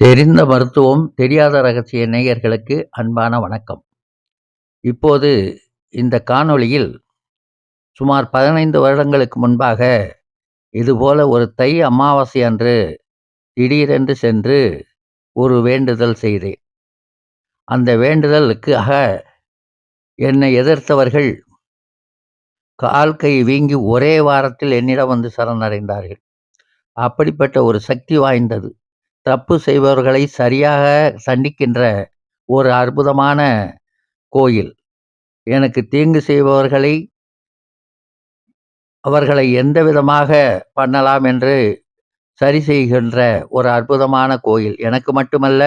தெரிந்த மருத்துவம், தெரியாத ரகசிய நேயர்களுக்கு அன்பான வணக்கம். இப்போது இந்த காணொளியில் சுமார் 15 வருடங்களுக்கு முன்பாக, இதுபோல ஒரு தை அமாவாசை அன்று திடீரென்று சென்று ஒரு வேண்டுதல் செய்தேன். அந்த வேண்டுதலுக்காக என்னை எதிர்த்தவர்கள் கால், கை வீங்கி ஒரே வாரத்தில் என்னிடம் வந்து சரணடைந்தார்கள். அப்படிப்பட்ட ஒரு சக்தி வாய்ந்தது. தப்பு செய்பவர்களை சரியாக சண்டிக்கின்ற ஒரு அற்புதமான கோயில். எனக்கு தீங்கு செய்பவர்களை அவர்களை எந்த விதமாக பண்ணலாம் என்று சரி செய்கின்ற ஒரு அற்புதமான கோயில். எனக்கு மட்டுமல்ல,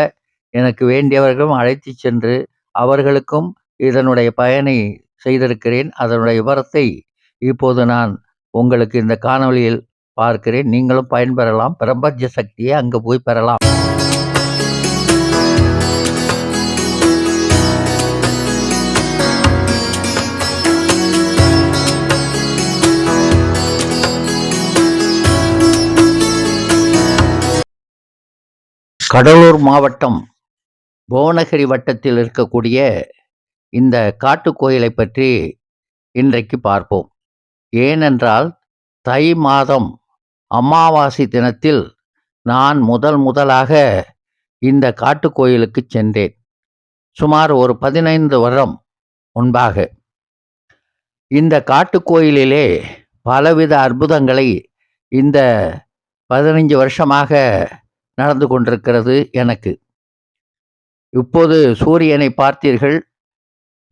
எனக்கு வேண்டியவர்களும் அழைத்து சென்று, அவர்களுக்கும் இதனுடைய பயனை செய்திருக்கிறேன். அதனுடைய விவரத்தை இப்போது நான் உங்களுக்கு இந்த காணொளியில் பார்க்கிறேன். நீங்களும் பயன்பெறலாம். பிரபஞ்ச சக்தியை அங்கு போய் பெறலாம். கடலூர் மாவட்டம் புவனகிரி வட்டத்தில் இருக்கக்கூடிய இந்த காட்டுக் கோயிலை பற்றி இன்றைக்கு பார்ப்போம். ஏனென்றால், தை மாதம் அமாவாசை தினத்தில் நான் முதல் முதலாக இந்த காட்டுக்கோயிலுக்கு சென்றேன். சுமார் ஒரு 15 வருடம் முன்பாக. இந்த காட்டுக்கோயிலிலே பலவித அற்புதங்களை இந்த 15 வருஷமாக நடந்து கொண்டிருக்கிறது எனக்கு. இப்போது சூரியனை பார்த்தீர்கள்.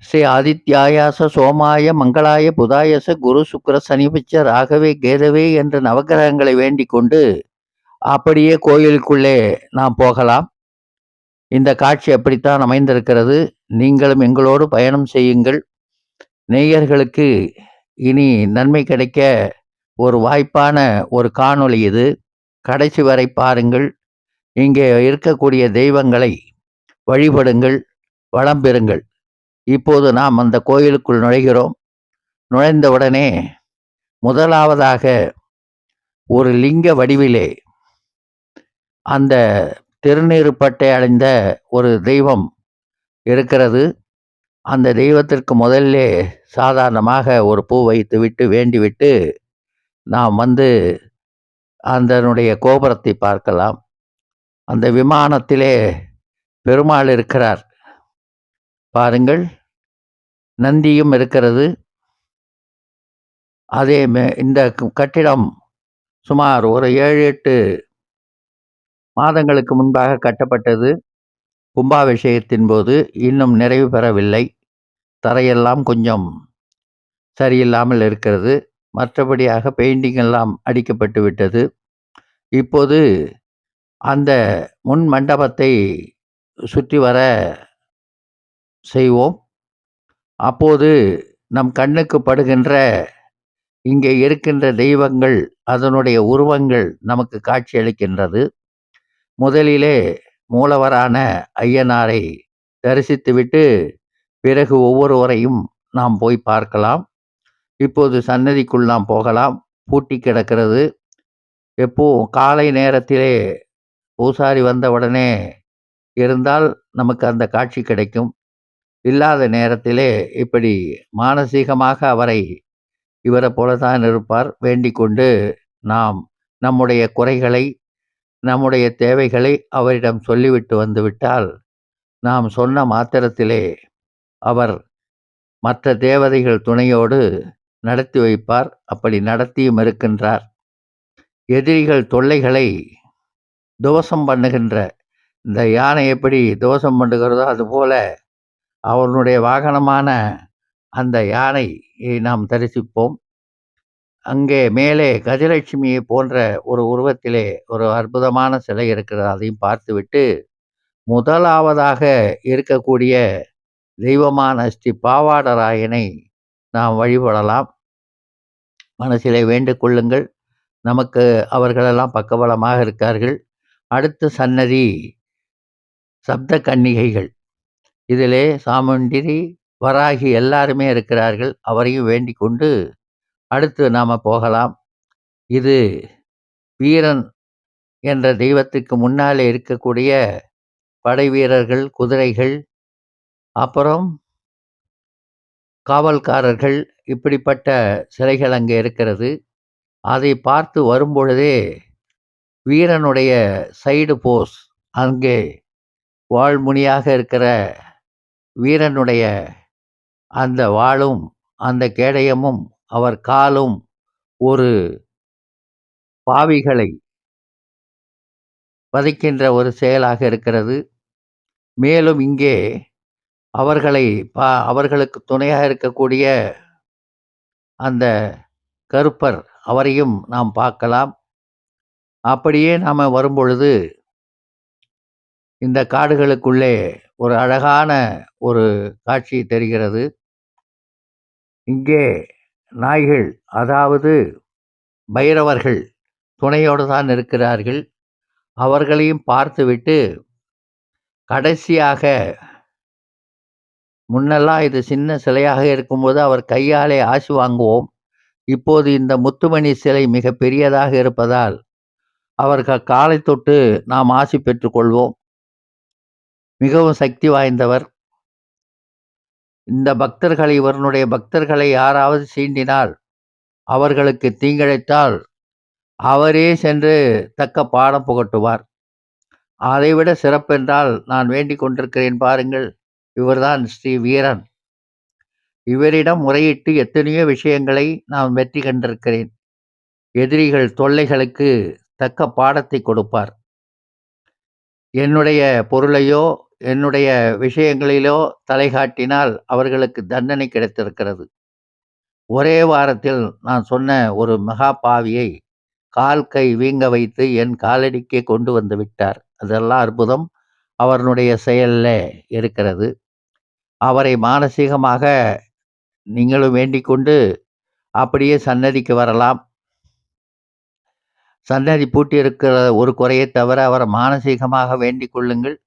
ஸ்ரீ ஆதித்யாயாச சோமாய மங்களாய புதாயச குரு சுக்கர சனிபிச்ச ராகவே கேதவே என்ற நவக்கிரகங்களை வேண்டிக் கொண்டு அப்படியே கோயிலுக்குள்ளே நாம் போகலாம். இந்த காட்சி அப்படித்தான் அமைந்திருக்கிறது. நீங்களும் எங்களோடு பயணம் செய்யுங்கள். நேயர்களுக்கு இனி நன்மை கிடைக்க ஒரு வாய்ப்பான ஒரு காணொளி இது. கடைசி வரை பாருங்கள். இங்கே இருக்கக்கூடிய தெய்வங்களை வழிபடுங்கள். வளம் பெறுங்கள். இப்போது நாம் அந்த கோயிலுக்குள் நுழைகிறோம். நுழைந்தவுடனே முதலாவதாக ஒரு லிங்க வடிவிலே அந்த திருநீருப்பட்டை அடைந்த ஒரு தெய்வம் இருக்கிறது. அந்த தெய்வத்திற்கு முதல்லே சாதாரணமாக ஒரு பூ வைத்துவிட்டு, வேண்டிவிட்டு நாம் வந்து அதனுடைய கோபுரத்தை பார்க்கலாம். அந்த விமானத்திலே பெருமாள் இருக்கிறார். பாருங்கள். நந்தியும் இருக்கிறது. அதே மே இந்த கட்டிடம் சுமார் ஒரு 7, 8 மாதங்களுக்கு முன்பாக கட்டப்பட்டது. கும்பாபிஷேகத்தின் போது இன்னும் நிறைவு பெறவில்லை. தரையெல்லாம் கொஞ்சம் சரியில்லாமல் இருக்கிறது. மற்றபடியாக பெயிண்டிங் எல்லாம் அடிக்கப்பட்டு விட்டது. இப்போது அந்த முன் மண்டபத்தை சுற்றி வர செய்வோம். அப்போது நம் கண்ணுக்கு படுகின்ற இங்கே இருக்கின்ற தெய்வங்கள், அதனுடைய உருவங்கள் நமக்கு காட்சியளிக்கின்றது. முதலிலே மூலவரான ஐயனாரை தரிசித்துவிட்டு, பிறகு ஒவ்வொருவரையும் நாம் போய் பார்க்கலாம். இப்போது சன்னதிக்குள் நாம் போகலாம். பூட்டி கிடக்கிறது. எப்போ காலை நேரத்திலே பூசாரி வந்தவுடனே இருந்தால் நமக்கு அந்த காட்சி கிடைக்கும். இல்லாத நேரத்திலே இப்படி மானசீகமாக அவரை இவரை போலதான் இருப்பார். வேண்டிக்கொண்டு நாம் நம்முடைய குறைகளை, நம்முடைய தேவைகளை அவரிடம் சொல்லிவிட்டு வந்துவிட்டால், நாம் சொன்ன மாத்திரத்திலே அவர் மற்ற தேவதைகள் துணையோடு நடத்தி வைப்பார். அப்படி நடத்தியும் இருக்கின்றார். எதிரிகள் தொல்லைகளை துவசம் பண்ணுகின்ற இந்த யானை எப்படி துவசம் பண்ணுகிறதோ, அதுபோல அவனுடைய வாகனமான அந்த யானையை நாம் தரிசிப்போம். அங்கே மேலே கஜலட்சுமியை போன்ற ஒரு உருவத்திலே ஒரு அற்புதமான சிலை இருக்கிறது. அதையும் பார்த்துவிட்டு, முதலாவதாக இருக்கக்கூடிய தெய்வமான ஸ்ரீ பாவாடராயனை நாம் வழிபடலாம். மனசிலே வேண்டு கொள்ளுங்கள். நமக்கு அவர்களெல்லாம் பக்கபலமாக இருக்கார்கள். அடுத்த சன்னதி சப்த கன்னிகைகள். இதிலே சாமுண்டிரி, வராகி எல்லாருமே இருக்கிறார்கள். அவரையும் வேண்டிக் கொண்டு அடுத்து நாம போகலாம். இது வீரன் என்ற தெய்வத்துக்கு முன்னாலே இருக்கக்கூடிய படை வீரர்கள், குதிரைகள், அப்புறம் காவல்காரர்கள் இப்படிப்பட்ட சிலைகள் அங்கே இருக்கிறது. அதை பார்த்து வரும்பொழுதே வீரனுடைய சைடு போஸ் அங்கே வாள்முனையாக இருக்கிற வீரனுடைய அந்த வாளும், அந்த கேடயமும், அவர் காலும் ஒரு பாவிகளை வதைக்கின்ற ஒரு செயலாக இருக்கிறது. மேலும் இங்கே அவர்களை பா அவர்களுக்கு துணையாக இருக்கக்கூடிய அந்த கருப்பர் அவரையும் நாம் பார்க்கலாம். அப்படியே நாம் வரும்பொழுது இந்த காடுகளுக்குள்ளே ஒரு அழகான ஒரு காட்சி தெரிகிறது. இங்கே நாய்கள் அதாவது பைரவர்கள் துணையோடு தான் இருக்கிறார்கள். அவர்களையும் பார்த்துவிட்டு கடைசியாக முன்னெல்லாம் இது சின்ன சிலையாக இருக்கும்போது அவர் கையாலே ஆசி வாங்குவோம். இப்போது இந்த முத்துமணி சிலை மிக பெரியதாக இருப்பதால் அவர்கள் காலை தொட்டு நாம் ஆசி பெற்றுக்கொள்வோம் மிகவும் சக்தி வாய்ந்தவர். இந்த பக்தர்களை இவருடைய பக்தர்களை யாராவது சீண்டினால், அவர்களுக்கு தீங்கிழைத்தால், அவரே சென்று தக்க பாடம் புகட்டுவார். அதைவிட சிறப்பென்றால் நான் வேண்டிக் கொண்டிருக்கிறேன் பாருங்கள். இவர்தான் ஸ்ரீ வீரன். இவரிடம் முறையிட்டு எத்தனையோ விஷயங்களை நான் வெற்றி கண்டிருக்கிறேன். எதிரிகள் தொல்லைகளுக்கு தக்க பாடத்தை கொடுப்பார். என்னுடைய பொருளையோ, என்னுடைய விஷயங்களிலோ தலைகாட்டினால் அவர்களுக்கு தண்டனை கிடைத்திருக்கிறது. ஒரே வாரத்தில் நான் சொன்ன ஒரு மகா பாவியை கால், கை வீங்க வைத்து என் காலடிக்கே கொண்டு வந்து விட்டார். அதெல்லாம் அற்புதம். அவருடைய செயல்ல இருக்கிறது. அவரை மானசீகமாக நீங்களும் வேண்டிக் கொண்டு அப்படியே சன்னதிக்கு வரலாம். சன்னதி பூட்டி இருக்கிற ஒரு குறையைத் தவிர அவரை மானசீகமாக வேண்டிக் கொள்ளுங்கள்.